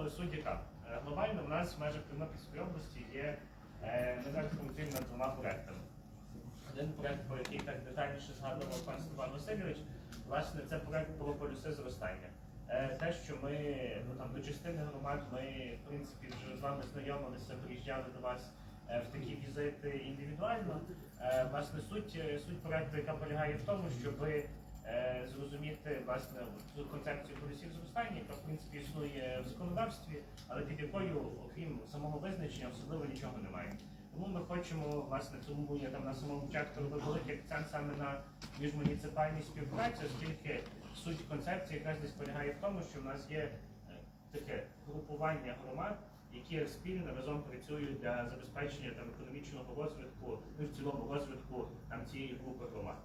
цілому суть яка? Е, Глобально в нас в межах Тернопільської області є е, працюємо над двома проектами. Один проект, про який так детальніше згадував пан Степан Васильович, власне, це проект про полюси зростання. Е, Те, що ми ну, там, до частини громад, ми в принципі вже з вами знайомилися, приїжджали до вас е, в такі візити індивідуально. Е, Власне, суть, е, суть проекту, яка полягає в тому, щоб е, зрозуміти власне цю концепцію полюсів зростання, яка в принципі існує в законодавстві, але під якою, окрім самого визначення, особливо нічого немає. Тому ми хочемо, власне, тому я там на самому початку робив великий акцент саме на міжмуніципальній співпраці, оскільки суть концепції якраз десь полягає в тому, що в нас є е, таке групування громад, які спільно разом працюють для забезпечення там економічного розвитку, ну в цілому розвитку там цієї групи громад.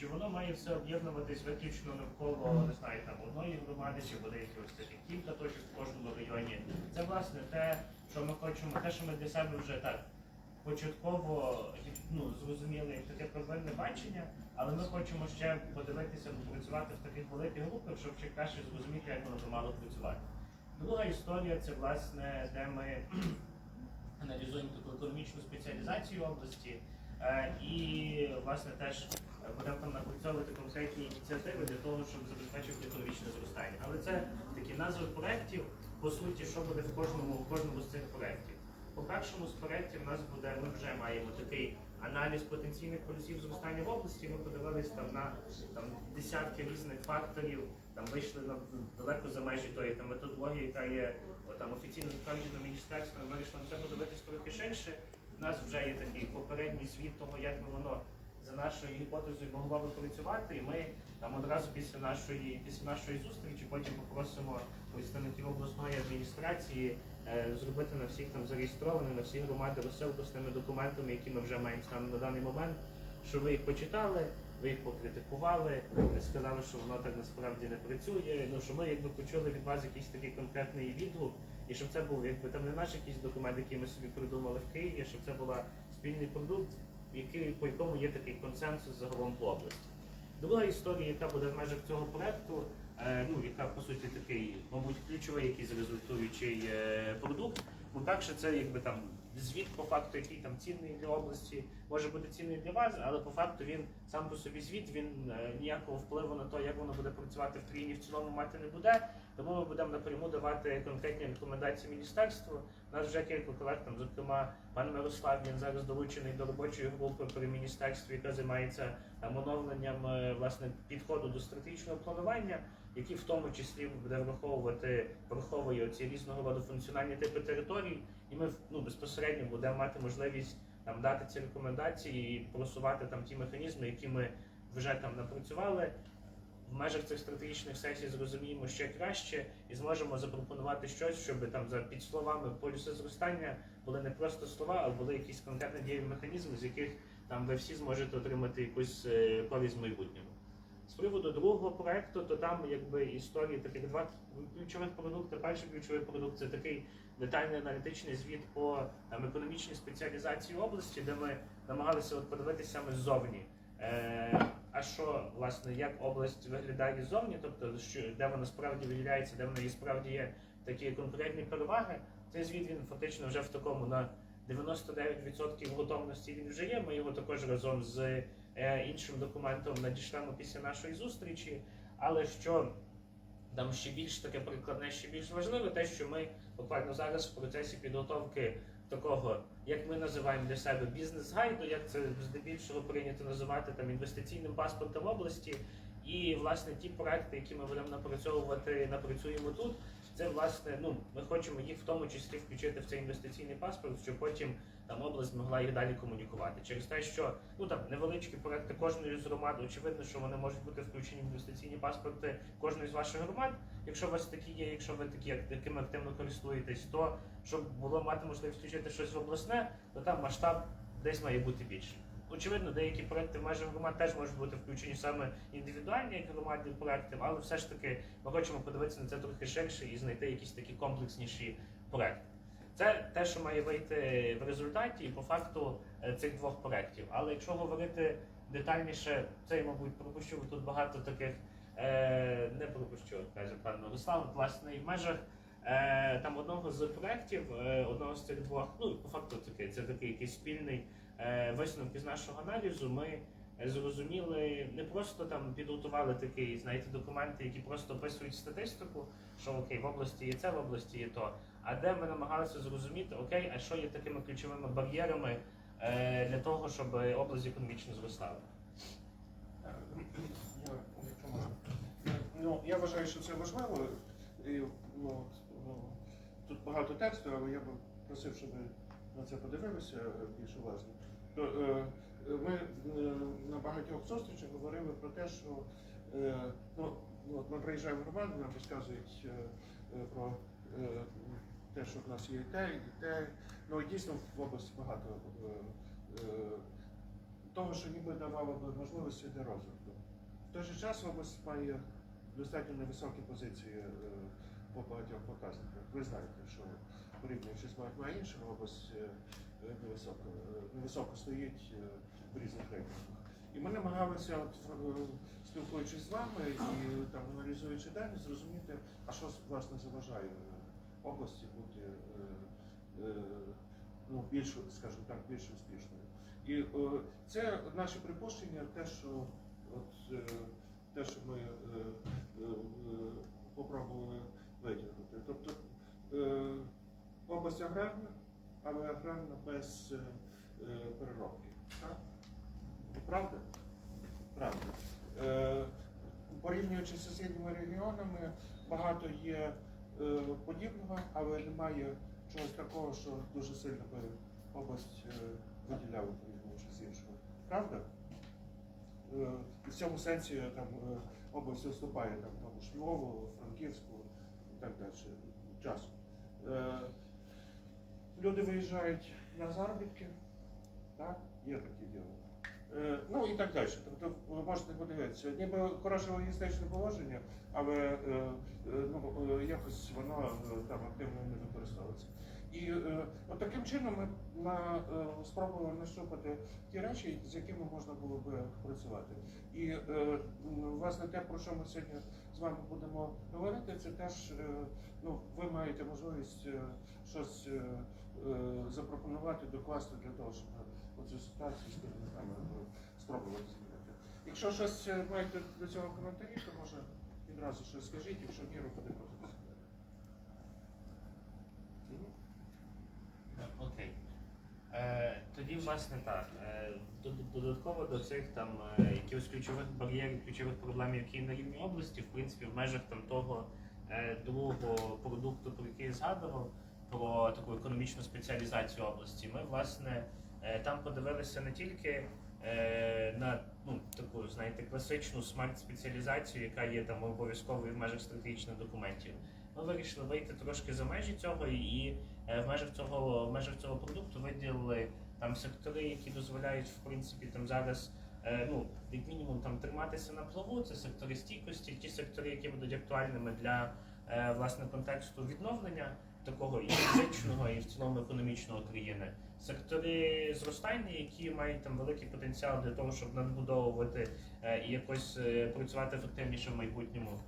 Чи воно має все об'єднуватись виключно навколо не знаю там одної громади, чи буде якихось таких кілька точок в кожному районі? Це власне те, що ми хочемо, те, що ми для себе вже так початково ну, зрозуміли як таке проблемне бачення, але ми хочемо ще подивитися, попрацювати в таких великих групах, щоб ще краще зрозуміти, як воно мало працювати. Друга історія це власне, де ми аналізуємо таку економічну спеціалізацію області е, і власне теж будемо там напрацьовувати конкретні ініціативи для того, щоб забезпечити економічне зростання. Але це такі назви проєктів, по суті, що буде в кожному, в кожному з цих проєктів. По першому з проєктів у нас буде, ми вже маємо такий аналіз потенційних полюсів зростання в області. Ми подивились там на там, десятки різних факторів, там вийшли на далеко за межі тої там, методології, яка є там, офіційно затверджена міністерством, ми вирішили на це подивитись трохи ширше. У нас вже є такий попередній світ того, як би воно за нашою гіпотезою могло би працювати, і ми там одразу після нашої після нашої зустрічі потім попросимо представників обласної адміністрації е, зробити на всіх там зареєстрованих, на всі громади розсилку з тими документами, які ми вже маємо станом на даний момент, що ви їх почитали, ви їх покритикували, сказали, що воно так насправді не працює. Ну що ми якби почули від вас якийсь такий конкретний відгук, і щоб це був якби там не наш якийсь документ, який ми собі придумали в Києві, щоб це була спільний продукт, який по якому є такий консенсус загалом по області. Друга історія, яка буде в межах цього проекту, е, ну яка по суті такий, мабуть, ключовий якийсь результуючий е, продукт. Бо перше, це якби там звіт по факту, який там цінний для області, може бути цінний для вас, але по факту він сам по собі звіт, він е, ніякого впливу на те, як воно буде працювати в країні в цілому мати не буде. Тому ми будемо напряму давати конкретні рекомендації міністерству. У нас вже кілька колег, там, зокрема, пан Мирослав, він зараз долучений до робочої групи при міністерстві, яка займається там оновленням е, власне підходу до стратегічного планування, який в тому числі буде враховувати враховує ці різного роду функціональні типи територій, і ми ну безпосередньо будемо мати можливість там дати ці рекомендації і просувати там ті механізми, які ми вже там напрацювали. В межах цих стратегічних сесій зрозуміємо ще краще і зможемо запропонувати щось, щоб там за під словами полюси зростання були не просто слова, а були якісь конкретні дієві механізми, з яких там ви всі зможете отримати якусь е, користь в майбутньому. З приводу другого проекту, то там якби історії таких два ключових продукти. Перший ключовий продукт це такий детальний аналітичний звіт по там, економічній спеціалізації області, де ми намагалися от подивитися саме ззовні. Е, а що власне як область виглядає ззовні, тобто що де вона справді виділяється, де вона є справді є такі конкурентні переваги. Цей звіт він фактично вже в такому на 99% готовності він вже є. Ми його також разом з е, іншим документом надішлемо після нашої зустрічі. Але що там ще більш таке прикладне, ще більш важливе, те, що ми буквально зараз в процесі підготовки такого, як ми називаємо для себе бізнес-гайду, як це здебільшого прийнято називати там інвестиційним паспортом області. І власне ті проекти, які ми будемо напрацьовувати, напрацюємо тут. Це власне, ну ми хочемо їх в тому числі включити в цей інвестиційний паспорт, щоб потім там область могла їх далі комунікувати. Через те, що ну там невеличкі проекти кожної з громад, очевидно, що вони можуть бути включені в інвестиційні паспорти кожної з ваших громад. Якщо у вас такі є, якщо ви такі як- якими активно користуєтесь, то щоб було мати можливість включити щось в обласне, то там масштаб десь має бути більший. Очевидно, деякі проекти в межах громад теж можуть бути включені саме індивідуальні як громадні проекти, але все ж таки ми хочемо подивитися на це трохи ширше і знайти якісь такі комплексніші проекти. Це те, що має вийти в результаті і по факту е, цих двох проєктів. Але якщо говорити детальніше, це я, мабуть, пропущу бо тут багато таких е, не пропущу, каже пан Мирослав. Власне, і в межах е, там одного з проєктів, е, одного з цих двох, ну по факту таки, це такий якийсь спільний е, висновок із нашого аналізу. Ми зрозуміли, не просто там підготували такий, знаєте, документи, які просто описують статистику, що окей, в області є це, в області є то. А де ми намагалися зрозуміти, окей, а що є такими ключовими бар'єрами е, для того, щоб область економічно зростала. Ну, я вважаю, що це важливо. І, ну, ну, тут багато тексту, але я би просив, щоб на це подивилися е, більш уважно. Е, ми е, на багатьох зустрічах говорили про те, що ну, ну, от ми приїжджаємо в громаду, нам розказують про те, що в нас є і те, і те. Ну дійсно в області багато того, що ніби давало би можливості для розвитку. В той же час область має достатньо невисокі позиції по багатьох показниках. Ви знаєте, що порівнюючи з багатьма іншими, область невисоко, е, невисоко стоїть е, в різних рейтингах. І ми намагалися, е, спілкуючись з вами і там аналізуючи дані, зрозуміти, а що власне заважає області бути ну, більш, скажімо так, більш успішною. І це наші припущення, те, що от, те, що ми попробували витягнути. Тобто область аграрна, але аграрна без е, е, переробки. Так? Правда? Правда. Е, порівнюючи з сусідніми регіонами, багато є подібного, але немає чогось такого, що дуже сильно би область виділяла порівнюючи з іншими. Правда? І в цьому сенсі там область виступає там тому Львову, Франківську і так далі часом. Люди виїжджають на заробітки, так? Є такі діло. Е, Ну і так далі. Тобто ви можете подивитися, ніби хороше логістичне положення, але е, е, ну, е, якось воно е, там активно не використовується. І е, от таким чином ми на, е, спробували нащупати ті речі, з якими можна було би працювати. І е, власне те, про що ми сьогодні з вами будемо говорити, це теж е, ну, ви маєте можливість е, щось е, запропонувати, докласти для того, щоб оцю ситуацію е, спробувати змінити. Якщо щось е, маєте до цього коментарі, то може відразу щось скажіть, якщо ні, рухати. Мгм. Окей. Е, тоді, власне, так. Е, додатково до цих там е, якихось ключових бар'єрів, ключових проблем, які на рівні області, в принципі, в межах там того е, другого продукту, про який я згадував, про таку економічну спеціалізацію області. Ми, власне, е, там подивилися не тільки е, на ну, таку, знаєте, класичну смарт-спеціалізацію, яка є там обов'язковою в межах стратегічних документів. Ми вирішили вийти трошки за межі цього і, е, в межах цього в межах цього продукту виділили там сектори, які дозволяють в принципі там зараз. Ну, як мінімум там триматися на плаву, це сектори стійкості, ті сектори, які будуть актуальними для власне контексту відновлення такого і фізичного, і в цілому економічного країни. Сектори зростання, які мають там великий потенціал для того, щоб надбудовувати е, і якось е, працювати ефективніше в майбутньому.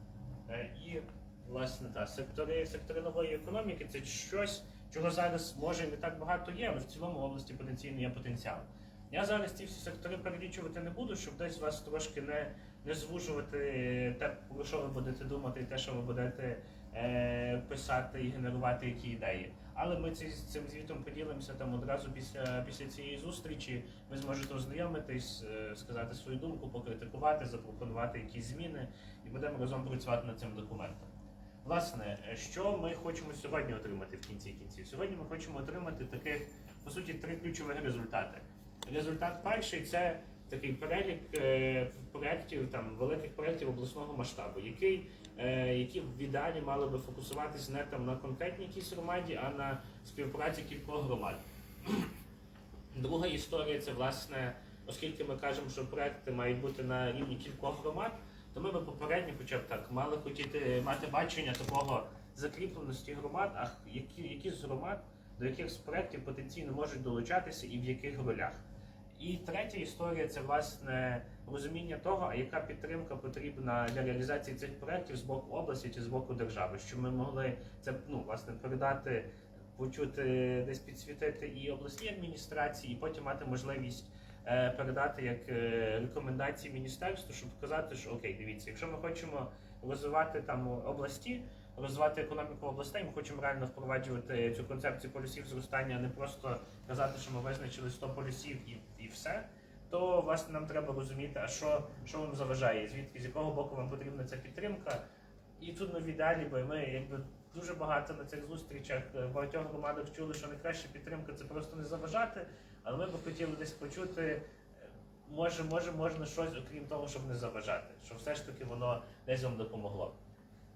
Е, І власне та сектори, сектори нової економіки це щось, чого зараз може не так багато є, але в цілому в області потенційно є потенціал. Я зараз ці всі сектори перелічувати не буду, щоб десь вас трошки не, не звужувати те, про що ви будете думати, і те, що ви будете писати і генерувати які ідеї. Але ми з цим звітом поділимося там одразу після, після цієї зустрічі. Ви зможете ознайомитись, е, сказати свою думку, покритикувати, запропонувати якісь зміни, і будемо разом працювати над цим документом. Власне, е, що ми хочемо сьогодні отримати в кінці кінців? Сьогодні ми хочемо отримати таких, по суті, три ключових результати. Результат перший це такий перелік е, проєктів, там великих проєктів обласного масштабу, який, е, які в ідеалі мали би фокусуватись не там на конкретній якійсь громаді, а на співпраці кількох громад. Друга історія це власне, оскільки ми кажемо, що проекти мають бути на рівні кількох громад, то ми би попередньо, хоча б так, мали хотіти мати бачення такого закріпленості громад, а які, які з громад до яких з проєктів потенційно можуть долучатися і в яких ролях. І третя історія це власне розуміння того, а яка підтримка потрібна для реалізації цих проєктів з боку області чи з боку держави, щоб ми могли це ну власне передати, почути десь підсвітити і обласній адміністрації, і потім мати можливість е, передати як е, рекомендації міністерству, щоб показати, що окей, дивіться, якщо ми хочемо розвивати там області, розвивати економіку областей, ми хочемо реально впроваджувати цю концепцію полюсів зростання, а не просто казати, що ми визначили 100 полюсів і, і все. То власне нам треба розуміти, а що, що вам заважає, звідки з якого боку вам потрібна ця підтримка. І тут ми в ідеалі, бо ми якби дуже багато на цих зустрічах е, в багатьох громадах чули, що найкраща підтримка це просто не заважати. Але ми б хотіли десь почути, е, може, може, можна щось, окрім того, щоб не заважати, що все ж таки воно десь вам допомогло.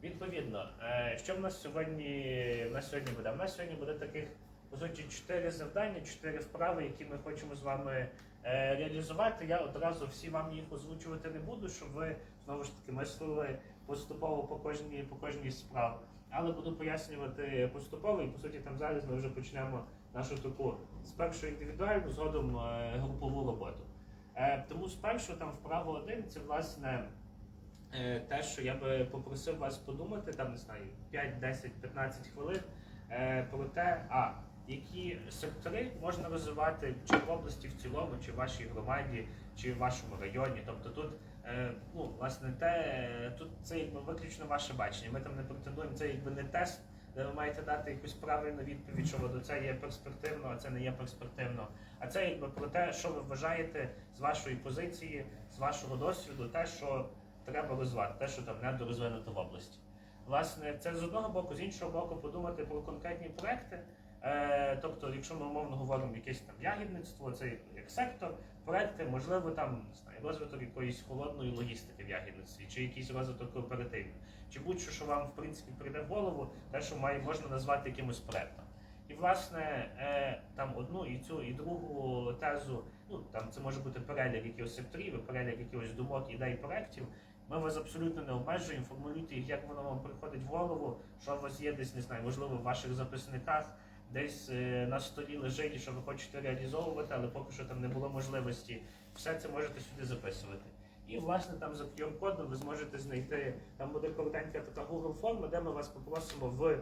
Відповідно, е, що в нас сьогодні в нас сьогодні буде? В нас сьогодні буде таких по суті чотири завдання, чотири вправи, які ми хочемо з вами е, реалізувати. Я одразу всі вам їх озвучувати не буду, щоб ви знову ж таки мислили поступово по кожній по кожній справі. Але буду пояснювати поступово, і по суті там зараз ми вже почнемо нашу таку спершу індивідуальну, згодом е, групову роботу. Е, тому спершу там вправо один це власне е, те, що я би попросив вас подумати, там не знаю, 5, 10, 15 хвилин е, про те, а які сектори можна розвивати чи в області в цілому, чи в вашій громаді, чи в вашому районі. Тобто тут е, ну, власне те, тут це якби виключно ваше бачення. Ми там не претендуємо, це якби не тест, де ви маєте дати якусь правильну відповідь, що до це є перспективно, а це не є перспективно. А це якби про те, що ви вважаєте з вашої позиції, з вашого досвіду, те, що треба розвивати, те, що там недорозвинуто в області. Власне, це з одного боку, з іншого боку, подумати про конкретні проекти. Е, тобто, якщо ми умовно говоримо якесь там ягідництво, це як сектор, проекти, можливо, там не знаю, розвиток якоїсь холодної логістики в ягідництві, чи якийсь розвиток кооперативів, чи будь-що, що вам в принципі прийде в голову, те, що має можна назвати якимось проектом. І власне е, там одну і цю і другу тезу, ну там це може бути перелік якихось секторів, перелік якихось думок, ідей, проєктів. Ми вас абсолютно не обмежуємо, формулюйте їх, як воно вам приходить в голову, що у вас є десь, не знаю, можливо, в ваших записниках, десь е, на столі лежить, що ви хочете реалізовувати, але поки що там не було можливості. Все це можете сюди записувати. І власне там за QR-кодом ви зможете знайти, там буде коротенька така Google форма, де ми вас попросимо в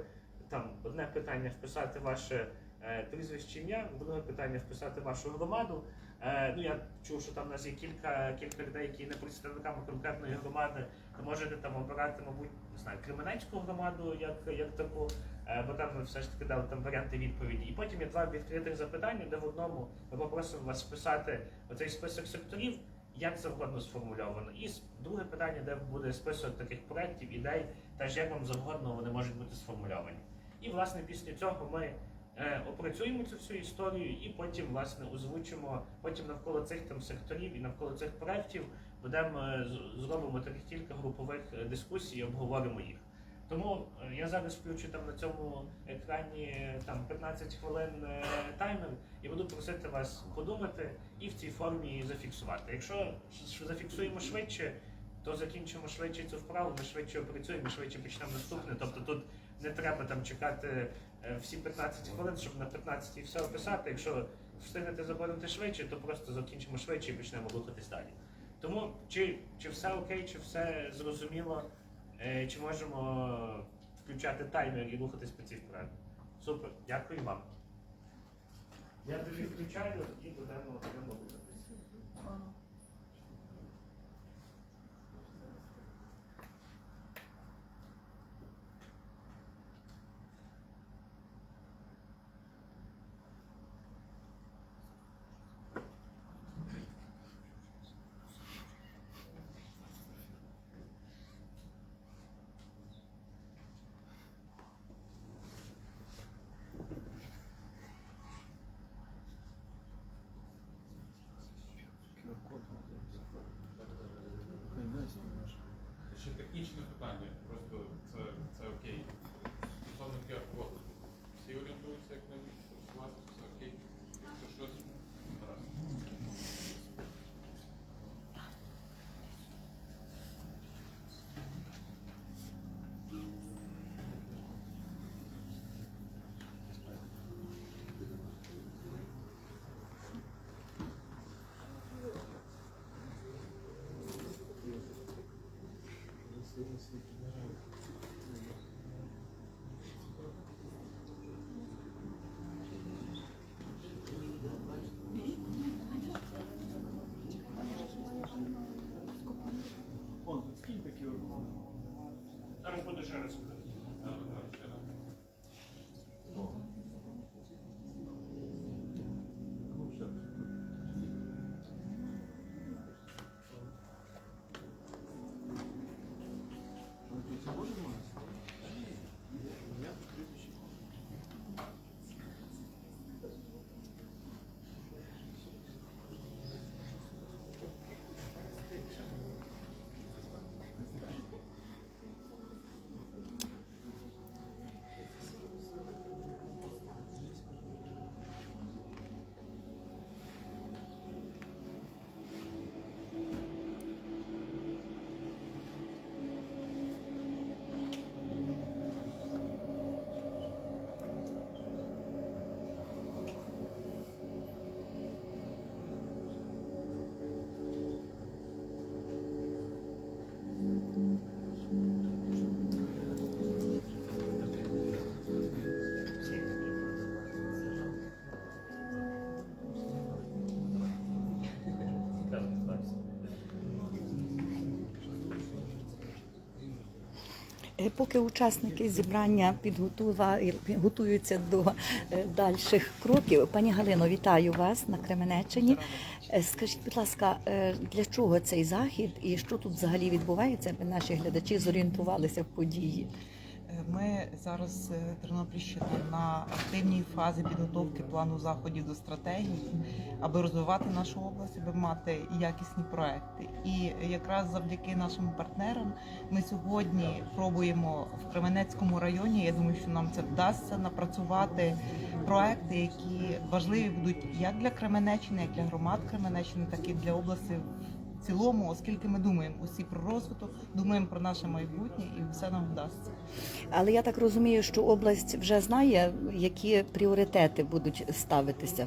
там одне питання вписати ваше е, прізвище ім'я, друге питання вписати вашу громаду. Е, ну я чув, що там у нас є кілька кілька людей, які не представниками конкретної громади. Ви можете там обирати, мабуть, не знаю, Кременецьку громаду як, як таку, бо там ми все ж таки дали там варіанти відповіді. І потім є два відкритих запитання, де в одному ми попросимо вас вписати оцей список секторів, як завгодно сформульовано. І друге питання, де буде список таких проєктів, ідей, теж як вам завгодно вони можуть бути сформульовані. І власне після цього ми е, опрацюємо цю всю історію і потім власне озвучимо потім навколо цих там секторів і навколо цих проєктів будемо е, зробимо таких кілька групових е, дискусій і обговоримо їх. Тому е, я зараз включу там на цьому екрані е, там 15 хвилин е, таймер і буду просити вас подумати і в цій формі зафіксувати. Якщо зафіксуємо швидше, то закінчимо швидше цю вправу, ми швидше опрацюємо, швидше почнемо наступне. Тобто тут не треба там чекати всі 15 хвилин, щоб на 15 все описати. Якщо встигнете заповнити швидше, то просто закінчимо швидше і почнемо рухатись далі. Тому чи, чи все окей, чи все зрозуміло, чи можемо включати таймер і рухатись по цій вправі? Супер, дякую вам. Я тобі включаю і будемо будемо Сили світло. Поки учасники зібрання готуються до е, дальших кроків, пані Галино, вітаю вас на Кременеччині. Е, Скажіть, будь ласка, е, для чого цей захід і що тут взагалі відбувається, аби наші глядачі зорієнтувалися в події? Ми зараз е, Тернопільщина на активній фазі підготовки плану заходів до стратегії, аби розвивати нашу область, аби мати якісні проекти. І якраз завдяки нашим партнерам ми сьогодні пробуємо в Кременецькому районі. Я думаю, що нам це вдасться напрацювати проекти, які важливі будуть як для Кременеччини, як для громад Кременеччини, так і для області. Цілому, оскільки ми думаємо усі про розвиток, думаємо про наше майбутнє, і все нам вдасться. Але я так розумію, що область вже знає, які пріоритети будуть ставитися.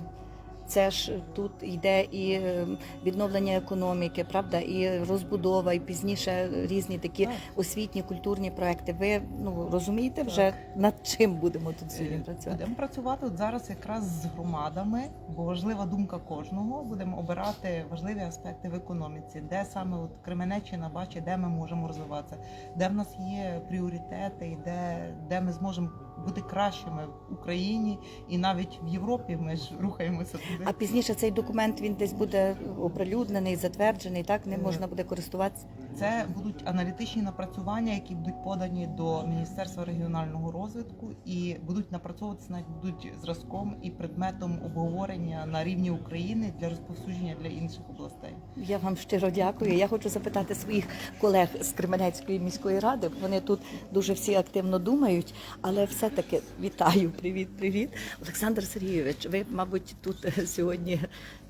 Це ж тут йде і е, відновлення економіки, правда, і розбудова, і пізніше різні такі Так. освітні культурні проекти. Ви ну розумієте вже над чим будемо тут сьогодні Е, працювати? Будемо працювати от зараз якраз з громадами, бо важлива думка кожного. Будемо обирати важливі аспекти в економіці, де саме от Кременеччина бачить, де ми можемо розвиватися, де в нас є пріоритети, і де, де ми зможемо бути кращими в Україні і навіть в Європі. Ми ж рухаємося туди. А пізніше цей документ він десь буде оприлюднений, затверджений, так не можна буде користуватися. Це будуть аналітичні напрацювання, які будуть подані до Міністерства регіонального розвитку і будуть напрацьовуватися навіть будуть зразком і предметом обговорення на рівні України для розповсюдження для інших областей. Я вам щиро дякую. Я хочу запитати своїх колег з Кременецької міської ради. Вони тут дуже всі активно думають, але все-таки вітаю. Привіт, привіт. Олександр Сергійович, ви, мабуть, тут е, сьогодні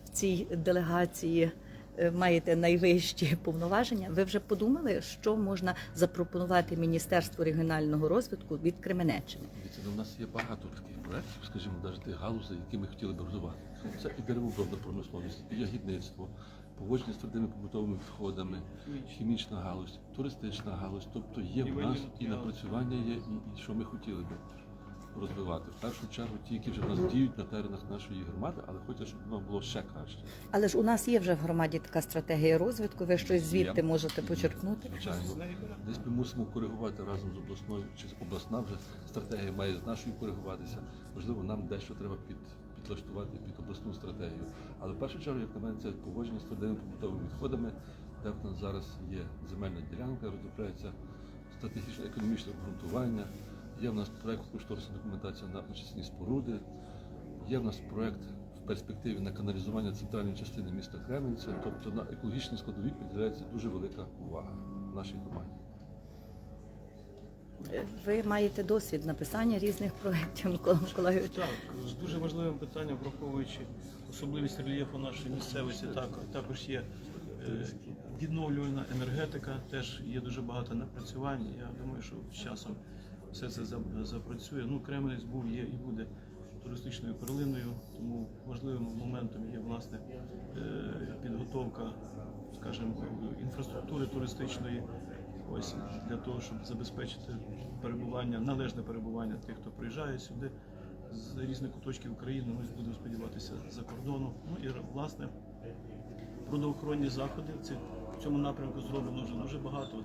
в цій делегації е, маєте найвищі повноваження. Ви вже подумали, що можна запропонувати Міністерству регіонального розвитку від Кременеччини? Дивіться, ну, у нас є багато таких проєктів, скажімо, навіть галузей, які ми хотіли б розвивати. Це і деревообробна промисловість, і ягідництво, поводження з твердими побутовими відходами, хімічна галузь, туристична галузь. Тобто є в нас і напрацювання є, і, і що ми хотіли би розвивати. В першу чергу ті, які вже в нас діють на теренах нашої громади, але хочеться, щоб воно було ще краще. Але ж у нас є вже в громаді така стратегія розвитку. Ви щось звідти Є. можете почерпнути? Звичайно, десь ми мусимо коригувати разом з обласною, чи обласна вже стратегія має з нашою коригуватися. Можливо, нам дещо треба під, підлаштувати під обласну стратегію. Але в першу чергу, як на мене, це поводження з твердими побутовими відходами, де в нас зараз є земельна ділянка, розробляється стратегічне економічне обґрунтування. Є в нас проект кошторисна документація на очисні споруди. Є в нас проект в перспективі на каналізування центральної частини міста Кременця. Тобто на екологічній складовій приділяється дуже велика увага в нашій громаді. Ви маєте досвід написання різних проєктів, Микола Миколайович. Так, з дуже важливим питанням, враховуючи особливість рельєфу нашої місцевості, так, також є е, відновлювальна енергетика, теж є дуже багато напрацювань. Я думаю, що з часом все це запрацює. Ну, Кремлець був, є і буде туристичною перлиною, тому важливим моментом є власне е, підготовка, скажімо, інфраструктури туристичної. Ось для того, щоб забезпечити перебування, належне перебування тих, хто приїжджає сюди з різних куточків України, ми будемо сподіватися за кордону. Ну і власне Природоохоронні заходи в цьому напрямку зроблено вже дуже багато.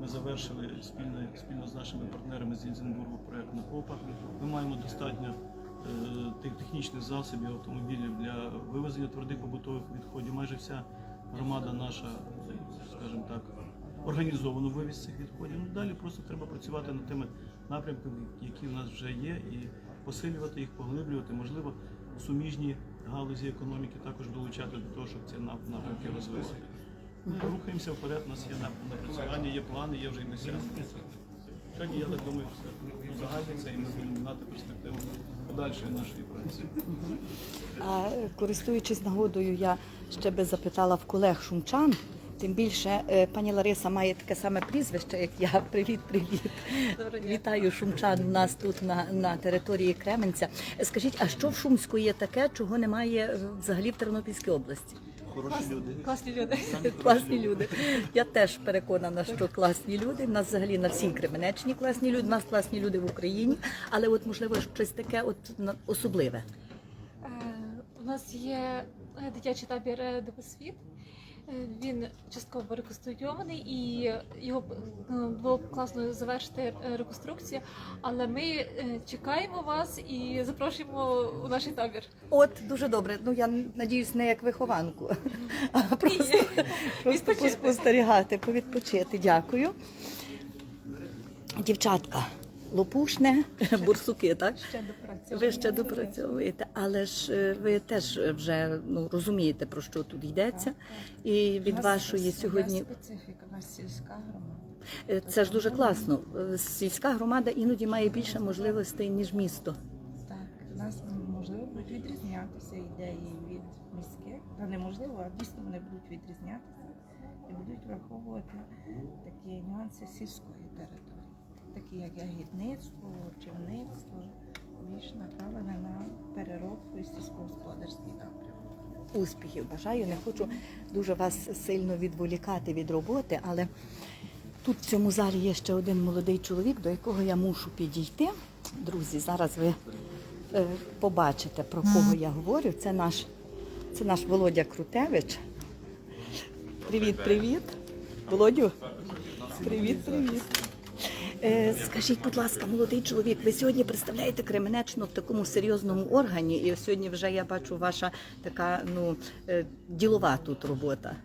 Ми завершили спільно, спільно з нашими партнерами з Інзенбургу проект НАПОПа. Ми маємо достатньо е, тих технічних засобів автомобілів для вивезення твердих побутових відходів. Майже вся громада наша, скажімо так, організовано вивіз цих відходів. Ну, далі просто треба працювати над тими напрямками, які в нас вже є, і посилювати їх, поглиблювати. Можливо, суміжні галузі економіки також долучати до того, щоб ці напрямки розвивати. Ми рухаємося вперед, у нас є нап- напрацювання, є плани, є вже і досягнення. Сьогодні, я так думаю, все загальниця і ми будемо мати перспективу подальшої нашої праці. А користуючись нагодою, я ще би запитала в колег шумчан. Тим більше е, пані Лариса має таке саме прізвище, як я. Привіт, привіт. Вітаю шумчан у нас тут на, на території Кременця. Скажіть, а що в Шумську є таке, чого немає е, взагалі в Тернопільській області? Класні люди. Класні люди. Я теж переконана, що класні люди. У нас взагалі на всій Кременеччині класні люди. У нас класні люди в Україні, але от можливо щось таке от на- особливе. Е, У нас є дитячий табір «Дивосвіт». Він частково реконструйований і його е, було б класно завершити е, реконструкцію. Але ми е, чекаємо вас і запрошуємо у наш табір. От дуже добре. Ну я надіюсь, не як вихованку, а просто, просто поспостерігати, повідпочити. Дякую. Дівчатка, лопушне, бурсуки, так? Ще до Ви ще допрацьовуєте, але ж е, ви теж вже ну розумієте про що тут йдеться, і від вашої сьогодні специфіка, у нас сільська громада. Е, це ж дуже класно. Е, Сільська громада іноді має більше можливостей ніж місто. Так, у нас можливо будуть відрізнятися ідеї від міських, та неможливо, а дійсно вони будуть відрізнятися і будуть враховувати такі нюанси сільської території, такі як ягідництво, очівництво, більш направлене на переробку і сільськогосподарський напрямок. Успіхів бажаю. Не хочу дуже вас сильно відволікати від роботи, але тут в цьому залі є ще один молодий чоловік, до якого я мушу підійти. Друзі, зараз ви е, побачите, про кого я говорю. Це наш, це наш Володя Крутевич. Привіт, привіт. Володю. Привіт, привіт. Е, скажіть, будь ласка, молодий чоловік, ви сьогодні представляєте Кременеччину в такому серйозному органі, і сьогодні вже я бачу ваша така ну е, ділова тут робота.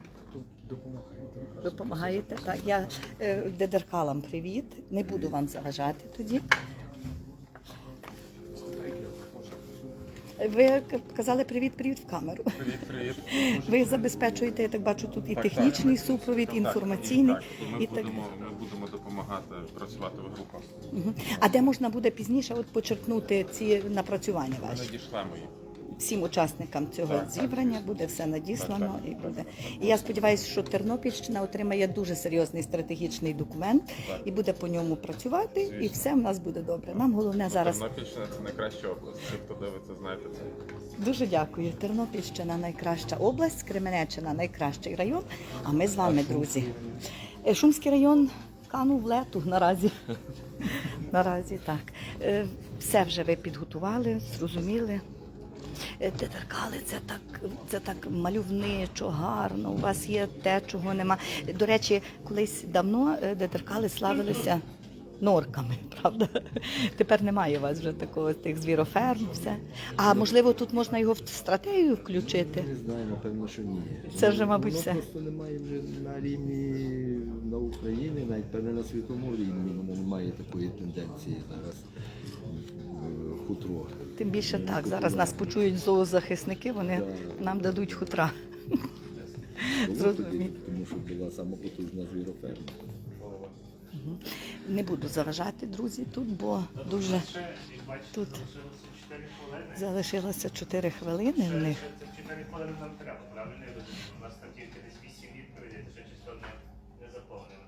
Допомагаєте? Так, я е, дедеркалам привіт. Не буду вам заважати тоді. Ви казали привіт-привіт в камеру. Привіт, привіт. Ви забезпечуєте, я так бачу, тут і технічний супровід, інформаційний. Так, і ми і так. будемо, ми будемо допомагати працювати в групах. А де можна буде пізніше от почерпнути ці напрацювання Ми ваші? надішлемо їх. Всім учасникам цього Так, так. зібрання буде все надіслано Так, і буде. І я сподіваюся, що Тернопільщина отримає дуже серйозний стратегічний документ Так. і буде по ньому працювати, і Звісно. все в нас буде добре. Нам головне зараз Тернопільщина це найкраща область. Ті, хто дивиться, знаєте це. дуже дякую. Тернопільщина найкраща область, Кременеччина найкращий район. А ми з вами, друзі. Е, Шумський район канув в лету наразі. Наразі так. Е, Все вже ви підготували, зрозуміли. Е, Тетеркали, це так, це так мальовничо, гарно. У вас є те, чого нема. До речі, колись давно е, детеркали славилися норками, правда? Тепер немає у вас вже такого тих звіроферм, все. А можливо, тут можна його в стратегію включити. Не знаю, напевно, що ні. Це вже, мабуть, Воно все. просто немає вже на рівні на Україні, навіть певне на світовому рівні воно немає такої тенденції зараз е, хутро. Тим більше так. Зараз нас почують зоозахисники, вони нам дадуть хутра. Тому, Зрозуміло. тоді, тому що була сама потужна Не буду заважати, друзі, тут, бо дуже Тут. залишилося 4 хвилини. залишилося 4 хвилини в них. Ще Це 4 хвилини нам треба, правильно? У нас там тільки десь 8 відповідей, ще число не заповнено.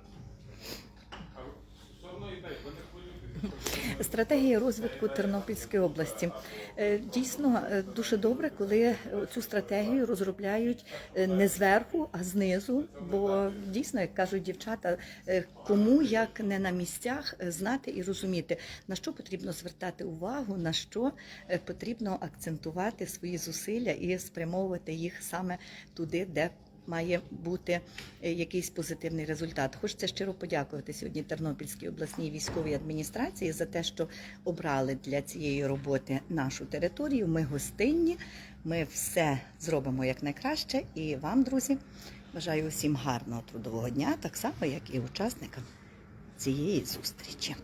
Стратегія розвитку Тернопільської області. Е, Дійсно е, дуже добре, коли цю стратегію розробляють е, не зверху, а знизу. Бо дійсно, як кажуть дівчата, е, кому як не на місцях е, знати і розуміти, на що потрібно звертати увагу, на що е, потрібно акцентувати свої зусилля і спрямовувати їх саме туди, де має бути е, якийсь позитивний результат. Хочеться щиро подякувати сьогодні Тернопільській обласній військовій адміністрації за те, що обрали для цієї роботи нашу територію. Ми гостинні, ми все зробимо якнайкраще. І вам, друзі, бажаю усім гарного трудового дня, так само як і учасникам цієї зустрічі.